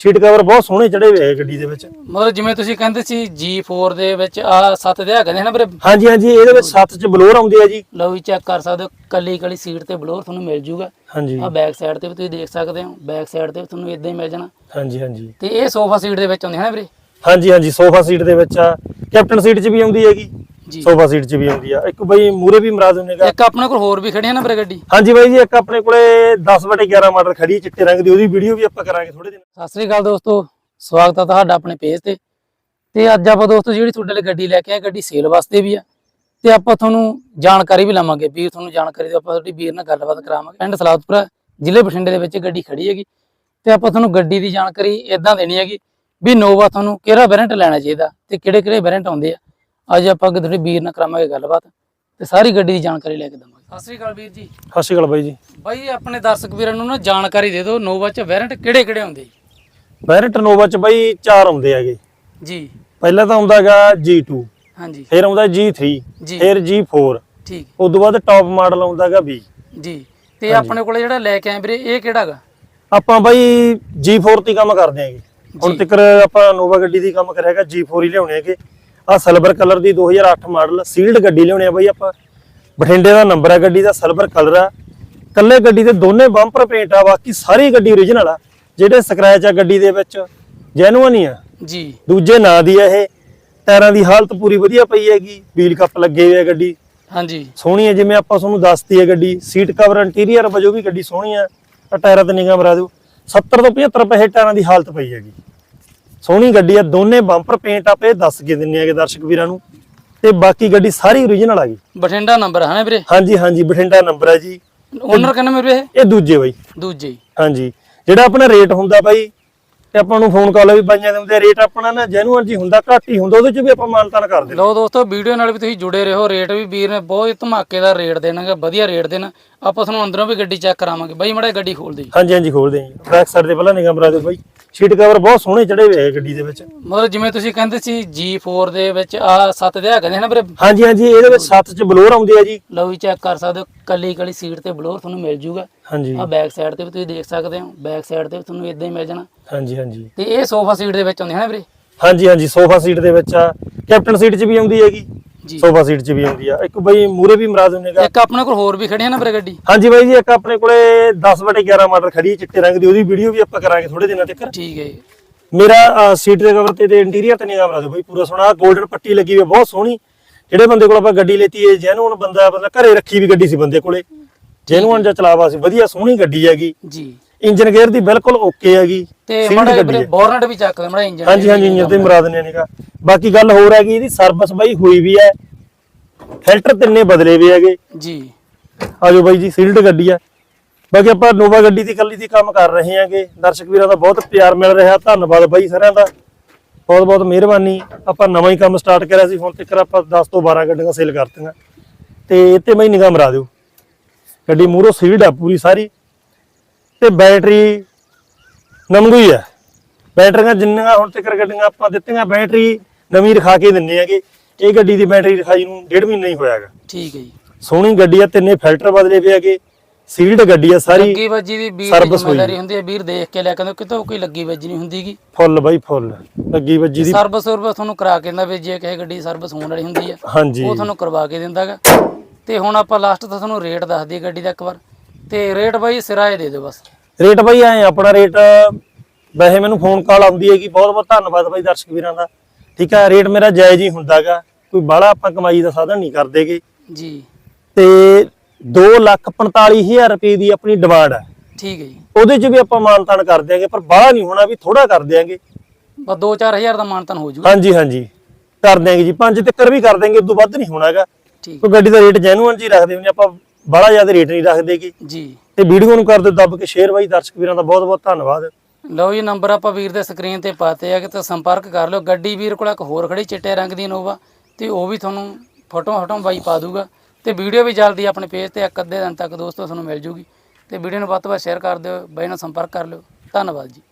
Seat cover ਬਹੁਤ ਸੋਹਣੇ ਚੜੇ ਹੋਏ ਆ ਗੱਡੀ ਦੇ ਵਿੱਚ। ਮਤਲਬ ਜਿਵੇਂ ਤੁਸੀਂ ਕਹਿੰਦੇ ਸੀ G4 ਦੇ ਵਿੱਚ ਆ ਸੱਤ ਦੇ ਹੈਗੇ ਨੇ ਨਾ ਵੀਰੇ? ਹਾਂਜੀ ਹਾਂਜੀ ਇਹਦੇ ਵਿੱਚ ਸੱਤ ਚ ਬਲੋਰ ਆਉਂਦੇ ਆ ਜੀ। ਲਓ ਵੀ ਚੈੱਕ ਕਰ ਸਕਦੇ ਹੋ ਕੱਲੀ ਕੱਲੀ ਸੀਟ ਤੇ ਬਲੋਰ ਤੁਹਾਨੂੰ ਮਿਲ ਜੂਗਾ। ਹਾਂਜੀ। ਆ ਬੈਕ ਸਾਈਡ ਤੇ ਵੀ ਤੁਸੀਂ ਦੇਖ ਸਕਦੇ ਹੋ ਬੈਕ ਸਾਈਡ ਤੇ ਤੁਹਾਨੂੰ ਇਦਾਂ ਹੀ ਮਿਲ ਜਾਣਾ। ਹਾਂਜੀ ਹਾਂਜੀ। ਤੇ ਇਹ ਸੋਫਾ ਸੀਟ ਦੇ ਵਿੱਚ ਆਉਂਦੇ ਹਨ ਵੀਰੇ? ਹਾਂਜੀ ਹਾਂਜੀ ਸੋਫਾ ਸੀਟ ਦੇ ਵਿੱਚ ਆ। ਕੈਪਟਨ ਸੀਟ 'ਚ ਵੀ ਆਉਂਦੀ ਹੈਗੀ। ਜੀ ਸੋਫਾ ਸੀਟ 'ਚ ਵੀ ਆਉਂਦੀ ਆ। ਇੱਕ ਬਈ ਮੂਰੇ ਵੀ ਮਰਾਦ ਹੁੰਨੇਗਾ ਇੱਕ ਆਪਣੇ ਕੋਲ ਹੋਰ ਵੀ ਖੜੇ ਹਨ ਵੀਰੇ ਗੱਡੀ ਹਾਂਜੀ ਬਾਈ ਜੀ ਇੱਕ ਆਪਣੇ ਕੋਲੇ 10 ਬਟੇ 11 ਮਾਡਲ ਖੜੀ ਚਿੱਟੇ ਰੰਗ ਦੀ। ਉਹਦੀ ਵੀਡੀਓ ਵੀ ਆਪਾਂ ਕਰਾਂਗੇ ਥੋੜੇ ਦਿਨ ਸਤਿ ਸ੍ਰੀ ਅਕਾਲ ਦੋਸਤੋ ਸਵਾਗਤ ਹੈ ਤੁਹਾਡਾ ਆਪਣੇ ਪੇਜ ਤੇ। ਤੇ ਅੱਜ ਆਪਾਂ ਦੋਸਤੋ ਜਿਹੜੀ ਤੁਹਾਡੇ ਲਈ ਗੱਡੀ ਲੈ ਕੇ ਆਏ ਗੱਡੀ ਸੇਲ ਵਾਸਤੇ ਵੀ ਆ। ਤੇ ਆਪਾਂ ਤੁਹਾਨੂੰ ਜਾਣਕਾਰੀ ਵੀ ਲਵਾਂਗੇ। ਵੀਰ ਤੁਹਾਨੂੰ ਜਾਣਕਾਰੀ ਦੇ ਆਪਾਂ ਤੁਹਾਡੀ ਵੀਰ ਨਾਲ ਗੱਲਬਾਤ ਕਰਾਵਾਂਗੇ। ਪਿੰਡ ਸਲਾਦਪੁਰਾ ਜ਼ਿਲ੍ਹੇ ਬਠਿੰਡੇ ਦੇ ਵਿੱਚ ਗੱਡੀ ਖੜੀ ਹੈਗੀ। ਤੇ ਆਪਾਂ ਤੁਹਾਨੂੰ ਗੱਡੀ ਦੀ ਜਾਣਕਾਰੀ ਇਦਾਂ ਦੇਣੀ ਹੈਗੀ ਵੀ ਨੋਵਾ ਤੁਹਾਨੂੰ ਕਿਹੜਾ ਵੈਰੀਐਂਟ ਲੈਣਾ ਚਾਹੀਦਾ ਤੇ ਕਿਹੜੇ ਕਿਹੜੇ ਵੈਰੀਐਂਟ ਆਉਂਦੇ ਆ। ਅੱਜ ਆਪਾਂ ਅੱਗੇ ਤੁਹਾਡੇ ਵੀਰ ਨਾਲ ਕਰਾਵਾਂਗੇ ਗੱਲਬਾਤ ਤੇ ਸਾਰੀ ਗੱਡੀ ਦੀ ਜਾਣਕਾਰੀ ਲੈ ਕੇ ਦਵਾਂਗੇ। ਸਤਿ ਸ੍ਰੀ ਅਕਾਲ ਵੀਰ ਜੀ। ਸਤਿ ਸ਼੍ਰੀ ਅਕਾਲ ਬਾਈ ਜੀ। ਬਾਈ ਆਪਣੇ ਦਰਸ਼ਕ ਵੀਰਾਂ ਨੂੰ ਨਾ ਜਾਣਕਾਰੀ ਦੇ ਦਿਓ ਨੋਵਾ ਚ ਵੈਰੀਐਂਟ ਕਿਹੜੇ ਕਿਹੜੇ ਆਉਂਦੇ ਜੀ? ਵੈਰਟ ਨੋਵਾ 'ਚ ਬਾਈ ਚਾਰ ਆਉਂਦੇ ਹੈਗੇ। ਜੀ। ਪਹਿਲਾਂ ਤਾਂ ਆਉਂਦਾਗਾ G2 ਹਾਂਜੀ। ਫਿਰ ਆਉਂਦਾ G3 ਜੀ। ਫਿਰ G4 ਠੀਕ। ਉਸ ਤੋਂ ਬਾਅਦ ਟੌਪ ਮਾਡਲ ਆਉਂਦਾਗਾ V ਜੀ। ਤੇ ਆਪਣੇ ਕੋਲੇ ਜਿਹੜਾ ਲੈ ਕੇ ਆਏ ਵੀਰੇ ਇਹ ਕਿਹੜਾ ਗਾ ਆਪਾਂ ਬਾਈ G4 ਤੇ ਹੀ ਕੰਮ ਕਰਦੇ ਆਂਗੇ ਹੁਣ ਜੀ। ਤੱਕ ਆਪਾਂ ਨੋਵਾ ਗੱਡੀ ਦੀ ਕੰਮ ਕਰਿਆਗਾ G4 ਹੀ ਲਿਆਉਣੇ ਹੈਗੇ। ਆ ਸਿਲਵਰ ਕਲਰ ਦੀ 2008 ਮਾਡਲ ਸੀਲਡ ਗੱਡੀ ਲਿਆਉਣੇ ਆ ਬਾਈ ਆਪਾਂ। ਬਠਿੰਡੇ ਦਾ ਨੰਬਰ ਆ ਗੱਡੀ ਦਾ ਸਿਲਵਰ ਕਲਰ ਆ। ਕੱਲੇ ਗੱਡੀ ਦੇ ਦੋਨੇ ਬੰਪਰ ਪੇਂਟ ਆ ਬਾਕੀ ਸਾਰੀ ਗੱਡੀ ਓਰੀਜਨਲ ਆ। ਜਿਹੜੇ ਸਕ੍ਰੈਚ ਆ ਗੱਡੀ ਦੇ ਵਿੱਚ ਜੈਨੂਅਨ ਹੀ ਆ। ਜੀ। ਦੂਜੇ ਨਾਂ ਦੀ ਆ ਇਹ। ਟਾਇਰਾਂ ਦੀ ਹਾਲਤ ਪੂਰੀ ਵਧੀਆ ਪਈ ਹੈਗੀ ਵੀਲ ਕੱਪ ਲੱਗੇ ਹੋਏ ਆ ਗੱਡੀ। ਹਾਂਜੀ। ਸੋਹਣੀ ਹੈ ਜਿਵੇਂ ਆਪਾਂ ਤੁਹਾਨੂੰ ਦੱਸਤੀ ਹੈ ਗੱਡੀ। ਸੀਟ ਕਵਰ ਇੰਟੀਰੀਅਰ ਵਜੋਂ ਵੀ ਗੱਡੀ ਸੋਹਣੀ ਆ। ਟਾਇਰਾਂ ਤੇ ਨਿਗਾਹ ਮਰਾ ਦਿਓ। 70 ਤੋਂ 75 ਪੈਸੇ ਟਾਇਰਾਂ ਦੀ ਹਾਲਤ ਪਈ ਹੈਗੀ। ਸੋਹਣੀ ਗੱਡੀ ਆ ਦੋਨੇ ਬੰਪਰ ਪੇਂਟ ਆਪੇ ਦੱਸ ਕੇ ਦਿੰਨੇ ਆਗੇ ਦਰਸ਼ਕ ਵੀਰਾਂ ਨੂੰ। ਤੇ ਬਾਕੀ ਗੱਡੀ ਸਾਰੀ ਓਰੀਜਨਲ ਆ ਗਈ। ਬਠਿੰਡਾ ਨੰਬਰ ਹੈ ਨਾ ਵੀਰੇ? ਹਾਂਜੀ ਹਾਂਜੀ ਬਠਿੰਡਾ ਨੰਬਰ ਹੈ ਜੀ। ਓਨਰ ਕਹਿੰਦੇ ਮੇਰੇ ਇਹ? ਇਹ ਦੂਜੇ ਬਾਈ। ਦੂਜੇ। ਹਾਂਜੀ। ਜਿਹੜਾ ਆਪਣਾ ਰੇਟ ਹੁੰਦਾ ਬਾਈ ਤੇ ਆਪਾਂ ਨੂੰ ਫੋਨ ਕਾਲ ਵੀ ਬਾਈਆਂ ਦੇ ਹੁੰਦੇ ਰੇਟ ਆਪਣਾ ਨਾ ਜੈਨੂਅਲ ਜੀ ਹੁੰਦਾ ਘੱਟ ਹੀ ਹੁੰਦਾ ਉਹਦੇ ਚ ਵੀ ਆਪਾਂ ਮਾਨਤਾਨ ਕਰਦੇ ਲਓ ਦੋਸਤੋ ਵੀਡੀਓ ਨਾਲ ਵੀ ਤੁਸੀਂ ਜੁੜੇ ਰਹੋ। ਰੇਟ ਵੀ ਵੀਰ ਨੇ ਬਹੁਤ ਧਮਾਕੇਦਾਰ ਰੇਟ ਦੇਣਗੇ ਵਧੀਆ ਰੇਟ ਦੇਣਾ। ਆਪਾਂ ਤੁਹਾਨੂੰ ਅੰਦਰੋਂ ਵੀ ਗੱਡੀ ਚੈੱਕ ਕਰਾਵਾਂਗੇ। ਬਾਈ ਮੜਾ ਗੱਡੀ ਖੋਲ ਦੇ ਹਾਂਜੀ ਹਾਂਜੀ ਖੋਲਦੇ ਆਂ ਬੈਕ ਸਾਈਡ ਤੇ ਪਹਿਲਾਂ ਨਿਗਾਹ ਮਰਾ ਦਿਓ ਬਾਈ। ਸੀਟ ਕਵਰ ਬਹੁਤ ਸੋਹਣੇ ਚੜੇ ਹੋਏ ਆ ਗੱਡੀ ਦੇ ਵਿੱਚ। ਮਤਲਬ ਜਿਵੇਂ ਤੁਸੀਂ ਕਹਿੰਦੇ ਸੀ G4 ਦੇ ਵਿੱਚ ਆ ਸੱਤ ਦੇ ਹੈਗੇ ਨੇ ਨਾ ਵੀਰੇ? ਹਾਂਜੀ ਹਾਂਜੀ ਇਹਦੇ ਵਿੱਚ ਸੱਤ ਚ ਬਲੋਰ ਆਉਂਦੇ ਆ ਜੀ। ਲਓ ਵੀ ਚੈੱਕ ਕਰ ਸਕਦੇ ਹੋ ਕੱਲੀ ਕੱਲੀ ਸੀਟ ਤੇ ਬਲੋਰ ਤੁਹਾਨੂੰ ਮਿਲ ਜੂਗਾ। ਹਾਂਜੀ। ਆ ਬੈਕ ਸਾਈਡ ਤੇ ਵੀ ਤੁਸੀਂ ਦੇਖ ਸਕਦੇ ਹੋ ਬੈਕ ਸਾਈਡ ਤੇ ਵੀ ਤੁਹਾਨੂੰ ਇਦਾਂ ਹੀ ਮਿਲ ਜਾਣਾ। ਹਾਂਜੀ ਹਾਂਜੀ। ਤੇ ਇਹ ਸੋਫਾ ਸੀਟ ਦੇ ਵਿੱਚ ਆਉਂਦੇ ਹਨ ਵੀਰੇ? ਹਾਂਜੀ ਹਾਂਜੀ ਸੋਫਾ ਸੀਟ ਦੇ ਵਿੱਚ ਆ। ਕੈਪਟਨ ਸੀਟ 'ਚ ਵੀ ਆਉਂਦੀ ਹੈਗੀ। ਜੀ ਸੋਫਾ ਸੀਟ 'ਚ ਵੀ ਆਉਂਦੀ ਆ। ਇੱਕ ਬਈ ਮੂਰੇ ਵੀ ਮਰਾ ਦਿੰਨੇਗਾ ਇੱਕ ਆਪਣੇ ਕੋਲ ਹੋਰ ਵੀ ਖੜੇ ਵੀਰੇ ਗੱਡੀ? ਹਾਂਜੀ ਬਾਈ ਜੀ ਇੱਕ ਆਪਣੇ ਕੋਲੇ 10 ਬਟੇ 11 ਮਾਡਲ ਖੜੀ ਹੈ ਚਿੱਟੇ ਰੰਗ ਦੀ। ਉਹਦੀ ਵੀਡੀਓ ਵੀ ਆਪਾਂ ਕਰਾਂਗੇ ਥੋੜੇ ਦਿਨਾਂ ਤੱਕ। ਠੀਕ ਹੈ। ਮੇਰਾ ਸੀਟ ਦੇ ਕਵਰ ਤੇ ਤੇ ਇੰਟੀਰੀਅਰ ਤੇ ਨਿਗਾਹ ਮਰਾ ਦਿਓ ਬਾਈ ਪੂਰਾ ਸੋਹਣਾ। 골ਡਨ ਪੱਟੀ ਲੱਗੀ ਹੋਈ ਹੈ ਬਹੁਤ ਸੋਹਣੀ। ਜਿਹੜੇ ਬੰਦੇ ਕੋਲ ਆਪਾਂ ਗੱਡੀ ਲੈਤੀ ਹੈ ਜੈਨੂਨ ਬੰਦਾ ਮਤਲਬ ਘਰੇ ਰੱਖੀ ਵੀ ਗੱਡੀ ਸੀ ਬੰਦੇ ਕੋਲੇ। ਜੈਨੂਨ ਜਾਂ ਚਲਾਵਾ ਸੀ ਵਧੀਆ ਸੋਹਣੀ ਗੱਡੀ ਹੈਗੀ। ਜੀ। ਇੰਜਨ ਗੇਅਰ ਦੀ ਬਿਲਕੁਲ ਓਕੇ ਹੈਗੀ ਤੇ ਮੜਾ ਵੀਰੇ ਹੈ। ਬੋਰਨਟ ਵੀ ਚੱਕ ਦੇ ਮੜਾ ਇੰਜਨ ਹਾਂਜੀ ਹਾਂਜੀ ਇੰਜਨ ਤੇ ਮਰਾ ਦਿੰਨੇ ਨੇਗਾ ਬਾਕੀ ਗੱਲ ਹੋਰ ਹੈਗੀ ਇਹਦੀ ਸਰਵਿਸ ਬਾਈ ਹੋਈ ਵੀ ਹੈ। ਫਿਲਟਰ ਤਿੰਨੇ ਬਦਲੇ ਵੀ ਹੈਗੇ। ਜੀ। ਆਜੋ ਬਾਈ ਜੀ ਸੀਲਡ ਗੱਡੀ ਆ ਬਾਕੀ ਆਪਾਂ ਨੋਵਾ ਗੱਡੀ ਦੀ ਕੱਲੀ ਦੀ ਕੰਮ ਕਰ ਰਹੇ ਹਾਂਗੇ। ਦਰਸ਼ਕ ਵੀਰਾਂ ਦਾ ਬਹੁਤ ਪਿਆਰ ਮਿਲ ਰਿਹਾ। ਧੰਨਵਾਦ ਬਾਈ ਸਾਰਿਆਂ ਦਾ। ਬਹੁਤ ਬਹੁਤ ਮਿਹਰਬਾਨੀ। ਆਪਾਂ ਨਵਾਂ ਹੀ ਕੰਮ ਸਟਾਰਟ ਕਰਿਆ ਸੀ। ਹੁਣ ਤੱਕ ਆਪਾਂ 10 ਤੋਂ 12 ਗੱਡੀਆਂ ਸੇਲ ਕਰਤੀਆਂ। ਤੇ ਤੇ ਮੈਂ ਨਿਗਾਹ ਮਰਾ ਦਿਓ। ਗੱਡੀ ਮੂਰੋ ਸੀਲਡ ਆ ਪੂਰੀ ਸਾਰੀ। ਤੇ ਬੈਟਰੀ ਨਮਗੂਈ ਆ ਬੈਟਰੀਆਂ ਜਿੰਨੀਆਂ ਹੁਣ ਤੱਕ ਗੱਡੀਆਂ ਆਪਾਂ ਦਿੱਤੀਆਂ ਬੈਟਰੀ ਨਵੀਂ ਰਖਾ ਕੇ ਦਿੰਨੇ ਹੈਗੇ। ਇਹ ਗੱਡੀ ਦੀ ਬੈਟਰੀ ਰਖਾਈ ਨੂੰ ਡੇਢ ਮਹੀਨਾ ਹੀ ਹੋਇਆਗਾ ਠੀਕ ਹੈ ਜੀ। ਸੋਹਣੀ ਗੱਡੀ ਆ ਤਿੰਨੇ ਫਿਲਟਰ ਬਦਲੇ ਪਏ ਹੈਗੇ। ਸੀਲਡ ਗੱਡੀ ਆ ਸਾਰੀ। ਲੱਗੀ ਵੱਜੀ ਦੀ ਵੀਰ ਦੀ ਜ਼ਿੰਮੇਵਾਰੀ ਹੁੰਦੀ ਹੈ। ਵੀਰ ਦੇਖ ਕੇ ਲਿਆ ਕਹਿੰਦੇ ਕਿਤੋਂ ਕੋਈ ਲੱਗੀ ਵੱਜੀ ਨਹੀਂ ਹੁੰਦੀਗੀ। ਫੁੱਲ ਬਾਈ ਫੁੱਲ। ਲੱਗੀ ਵੱਜੀ ਦੀ। ਸਰਵਿਸ ਸਰਵਿਸ ਤੁਹਾਨੂੰ ਕਰਾ ਕੇ ਦਿੰਦਾ ਵੀ ਜੇ ਕਿਸੇ ਗੱਡੀ ਸਰਵਿਸ ਹੋਣ ਵਾਲੀ ਹੁੰਦੀ ਹੈ ਹਾਂਜੀ। ਉਹ ਤੁਹਾਨੂੰ ਕਰਵਾ ਕੇ ਦਿੰਦਾਗਾ ਤੇ ਹੁਣ ਆਪਾਂ ਲਾਸਟ ਤਾਂ ਤੁਹਾਨੂੰ ਰੇਟ ਦੱਸ ਦਈਏ ਗੱਡੀ ਦਾ ਇੱਕ ਵਾਰ। ਤੇ ਰੇਟ ਬਾਈ ਸਿਰਾਏ ਦੇ ਦਿਓ ਬਸ। ਰੇਟ ਬਾਈ ਐ ਆਪਣਾ ਰੇਟ ਵੈਸੇ ਮੈਨੂੰ ਫੋਨ ਕਾਲ ਆਉਂਦੀ ਹੈਗੀ ਬਹੁਤ ਬਹੁਤ ਧੰਨਵਾਦ ਬਾਈ ਦਰਸ਼ਕ ਵੀਰਾਂ ਦਾ। ਠੀਕ ਹੈ ਰੇਟ ਮੇਰਾ ਜਾਇਜ਼ ਹੀ ਹੁੰਦਾਗਾ ਕੋਈ ਬਾਹਲਾ ਆਪਾਂ ਕਮਾਈ ਦਾ ਸਾਧਨ ਨਹੀਂ ਕਰਦੇਗੇ। ਜੀ। ਤੇ 245000 ਰੁਪਏ ਦੀ ਆਪਣੀ ਡਿਮਾਂਡ ਹੈ ਠੀਕ ਹੈ ਜੀ। ਉਹਦੇ 'ਚ ਵੀ ਆਪਾਂ ਮਾਨਤਾਨ ਕਰ ਦਿਆਂਗੇ ਪਰ ਬਾਹਲਾ ਨਹੀਂ ਹੋਣਾ ਵੀ ਥੋੜਾ ਕਰ ਦਿਆਂਗੇ। ਬਸ 2-4000 ਦਾ ਮਾਨਤਨ ਹੋ ਜੂ। ਹਾਂਜੀ ਹਾਂਜੀ। ਕਰ ਦਿਆਂਗੇ ਜੀ। ਪੰਜ ਤਿੱਕਰ ਵੀ ਕਰ ਦਿਆਂਗੇ ਉਦੋਂ ਵੱਧ ਨਹੀਂ ਹੋਣਾਗਾ। ਠੀਕ। ਕੋਈ ਗੱਡੀ ਦਾ ਰੇਟ ਜੈਨੂਅਨ ਜੀ ਰੱਖਦੇ ਹੁੰਦੇ ਆਪਾਂ ਬਾਹਲਾ ਜ਼ਿਆਦਾ ਰੇਟ ਨਹੀਂ ਰੱਖਦੇਗੇ ਜੀ। ਤੇ ਵੀਡੀਓ ਨੂੰ ਕਰ ਦਿਓ ਦੱਬ ਕੇ ਸ਼ੇਅਰ ਬਾਈ ਦਰਸ਼ਕ ਵੀਰਾਂ ਦਾ ਬਹੁਤ ਬਹੁਤ ਧੰਨਵਾਦ। ਲਓ ਜੀ ਨੰਬਰ ਆਪਾਂ ਵੀਰ ਦੇ ਸਕਰੀਨ ਤੇ ਪਾਤੇ ਆ ਕਿ ਤੇ ਸੰਪਰਕ ਕਰ ਲਿਓ। ਗੱਡੀ ਵੀਰ ਕੋਲ ਇੱਕ ਹੋਰ ਖੜੀ ਚਿੱਟੇ ਰੰਗ ਦੀ ਇਨੋਵਾ ਤੇ ਉਹ ਵੀ ਤੁਹਾਨੂੰ ਫੋਟੋ ਫੋਟੋ ਬਾਈ ਪਾ ਦੂਗਾ। ਤੇ ਵੀਡੀਓ ਵੀ ਜਲਦੀ ਆਪਣੇ ਪੇਜ ਤੇ ਇੱਕ ਅੱਧੇ ਦਿਨ ਤੱਕ ਦੋਸਤੋ ਤੁਹਾਨੂੰ ਮਿਲ ਜੂਗੀ। ਤੇ ਵੀਡੀਓ ਨੂੰ ਵੱਧ ਤੋਂ ਵੱਧ ਸ਼ੇਅਰ ਕਰ ਦਿਓ ਬਾਈ ਨਾਲ ਸੰਪਰਕ ਕਰ ਲਿਓ। ਧੰਨਵਾਦ ਜੀ।